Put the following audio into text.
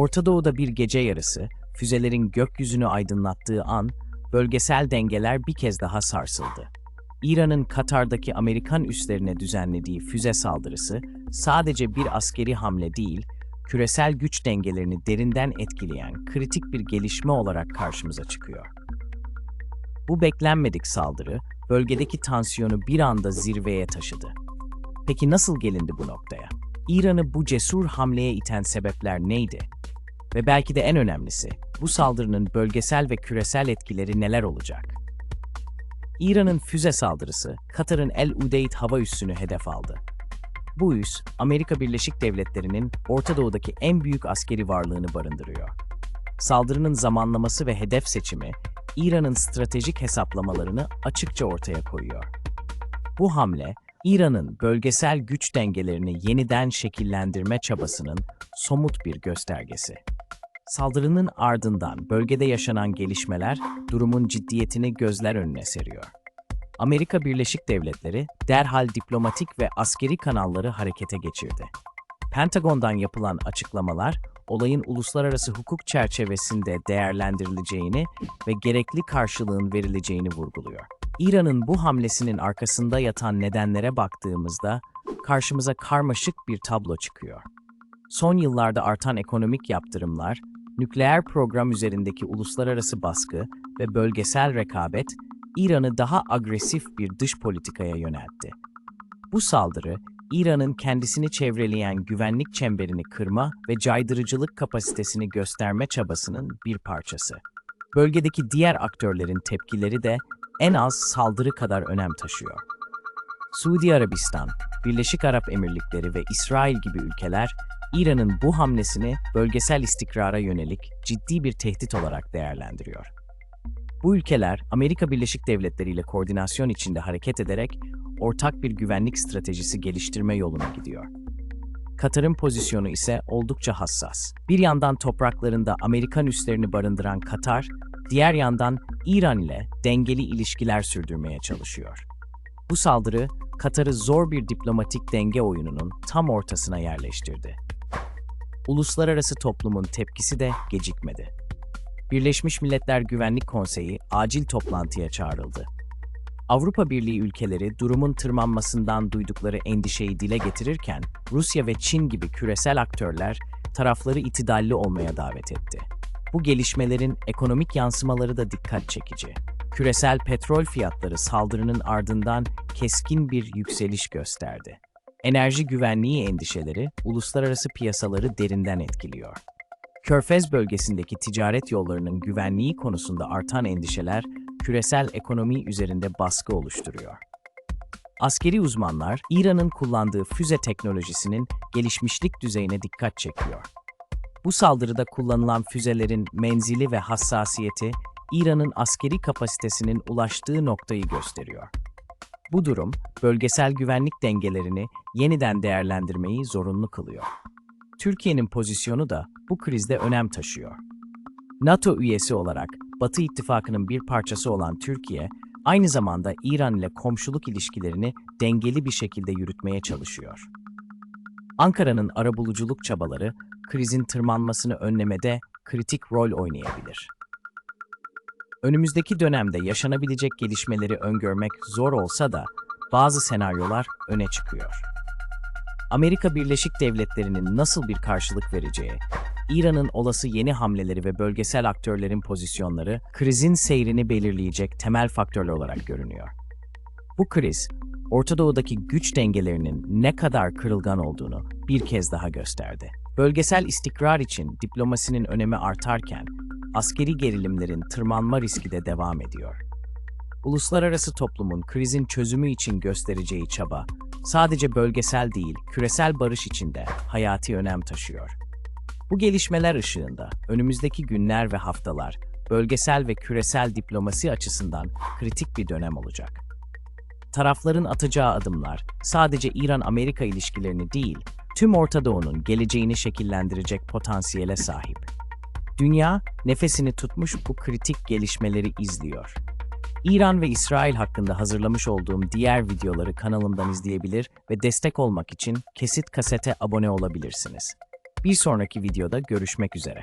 Orta Doğu'da bir gece yarısı, füzelerin gökyüzünü aydınlattığı an, bölgesel dengeler bir kez daha sarsıldı. İran'ın Katar'daki Amerikan üslerine düzenlediği füze saldırısı sadece bir askeri hamle değil, küresel güç dengelerini derinden etkileyen kritik bir gelişme olarak karşımıza çıkıyor. Bu beklenmedik saldırı, bölgedeki tansiyonu bir anda zirveye taşıdı. Peki nasıl gelindi bu noktaya? İran'ı bu cesur hamleye iten sebepler neydi? Ve belki de en önemlisi, bu saldırının bölgesel ve küresel etkileri neler olacak? İran'ın füze saldırısı, Katar'ın El Udeyd hava üssünü hedef aldı. Bu üs, Amerika Birleşik Devletleri'nin Orta Doğu'daki en büyük askeri varlığını barındırıyor. Saldırının zamanlaması ve hedef seçimi, İran'ın stratejik hesaplamalarını açıkça ortaya koyuyor. Bu hamle, İran'ın bölgesel güç dengelerini yeniden şekillendirme çabasının somut bir göstergesi. Saldırının ardından bölgede yaşanan gelişmeler durumun ciddiyetini gözler önüne seriyor. Amerika Birleşik Devletleri derhal diplomatik ve askeri kanalları harekete geçirdi. Pentagon'dan yapılan açıklamalar olayın uluslararası hukuk çerçevesinde değerlendirileceğini ve gerekli karşılığın verileceğini vurguluyor. İran'ın bu hamlesinin arkasında yatan nedenlere baktığımızda karşımıza karmaşık bir tablo çıkıyor. Son yıllarda artan ekonomik yaptırımlar, nükleer program üzerindeki uluslararası baskı ve bölgesel rekabet İran'ı daha agresif bir dış politikaya yöneltti. Bu saldırı, İran'ın kendisini çevreleyen güvenlik çemberini kırma ve caydırıcılık kapasitesini gösterme çabasının bir parçası. Bölgedeki diğer aktörlerin tepkileri de en az saldırı kadar önem taşıyor. Suudi Arabistan, Birleşik Arap Emirlikleri ve İsrail gibi ülkeler İran'ın bu hamlesini bölgesel istikrara yönelik ciddi bir tehdit olarak değerlendiriyor. Bu ülkeler Amerika Birleşik Devletleri ile koordinasyon içinde hareket ederek ortak bir güvenlik stratejisi geliştirme yoluna gidiyor. Katar'ın pozisyonu ise oldukça hassas. Bir yandan topraklarında Amerikan üslerini barındıran Katar, diğer yandan İran ile dengeli ilişkiler sürdürmeye çalışıyor. Bu saldırı, Katar'ı zor bir diplomatik denge oyununun tam ortasına yerleştirdi. Uluslararası toplumun tepkisi de gecikmedi. Birleşmiş Milletler Güvenlik Konseyi acil toplantıya çağrıldı. Avrupa Birliği ülkeleri durumun tırmanmasından duydukları endişeyi dile getirirken, Rusya ve Çin gibi küresel aktörler tarafları itidalli olmaya davet etti. Bu gelişmelerin ekonomik yansımaları da dikkat çekici. Küresel petrol fiyatları saldırının ardından keskin bir yükseliş gösterdi. Enerji güvenliği endişeleri uluslararası piyasaları derinden etkiliyor. Körfez bölgesindeki ticaret yollarının güvenliği konusunda artan endişeler küresel ekonomi üzerinde baskı oluşturuyor. Askeri uzmanlar İran'ın kullandığı füze teknolojisinin gelişmişlik düzeyine dikkat çekiyor. Bu saldırıda kullanılan füzelerin menzili ve hassasiyeti İran'ın askeri kapasitesinin ulaştığı noktayı gösteriyor. Bu durum bölgesel güvenlik dengelerini yeniden değerlendirmeyi zorunlu kılıyor. Türkiye'nin pozisyonu da bu krizde önem taşıyor. NATO üyesi olarak Batı İttifakı'nın bir parçası olan Türkiye, aynı zamanda İran ile komşuluk ilişkilerini dengeli bir şekilde yürütmeye çalışıyor. Ankara'nın arabuluculuk çabaları krizin tırmanmasını önlemede kritik rol oynayabilir. Önümüzdeki dönemde yaşanabilecek gelişmeleri öngörmek zor olsa da bazı senaryolar öne çıkıyor. Amerika Birleşik Devletleri'nin nasıl bir karşılık vereceği, İran'ın olası yeni hamleleri ve bölgesel aktörlerin pozisyonları krizin seyrini belirleyecek temel faktörler olarak görünüyor. Bu kriz, Orta Doğu'daki güç dengelerinin ne kadar kırılgan olduğunu bir kez daha gösterdi. Bölgesel istikrar için diplomasinin önemi artarken, askeri gerilimlerin tırmanma riski de devam ediyor. Uluslararası toplumun krizin çözümü için göstereceği çaba, sadece bölgesel değil, küresel barış için de hayati önem taşıyor. Bu gelişmeler ışığında önümüzdeki günler ve haftalar bölgesel ve küresel diplomasi açısından kritik bir dönem olacak. Tarafların atacağı adımlar sadece İran-Amerika ilişkilerini değil, tüm Orta Doğu'nun geleceğini şekillendirecek potansiyele sahip. Dünya nefesini tutmuş bu kritik gelişmeleri izliyor. İran ve İsrail hakkında hazırlamış olduğum diğer videoları kanalımdan izleyebilir ve destek olmak için Kesit Kaset'e abone olabilirsiniz. Bir sonraki videoda görüşmek üzere.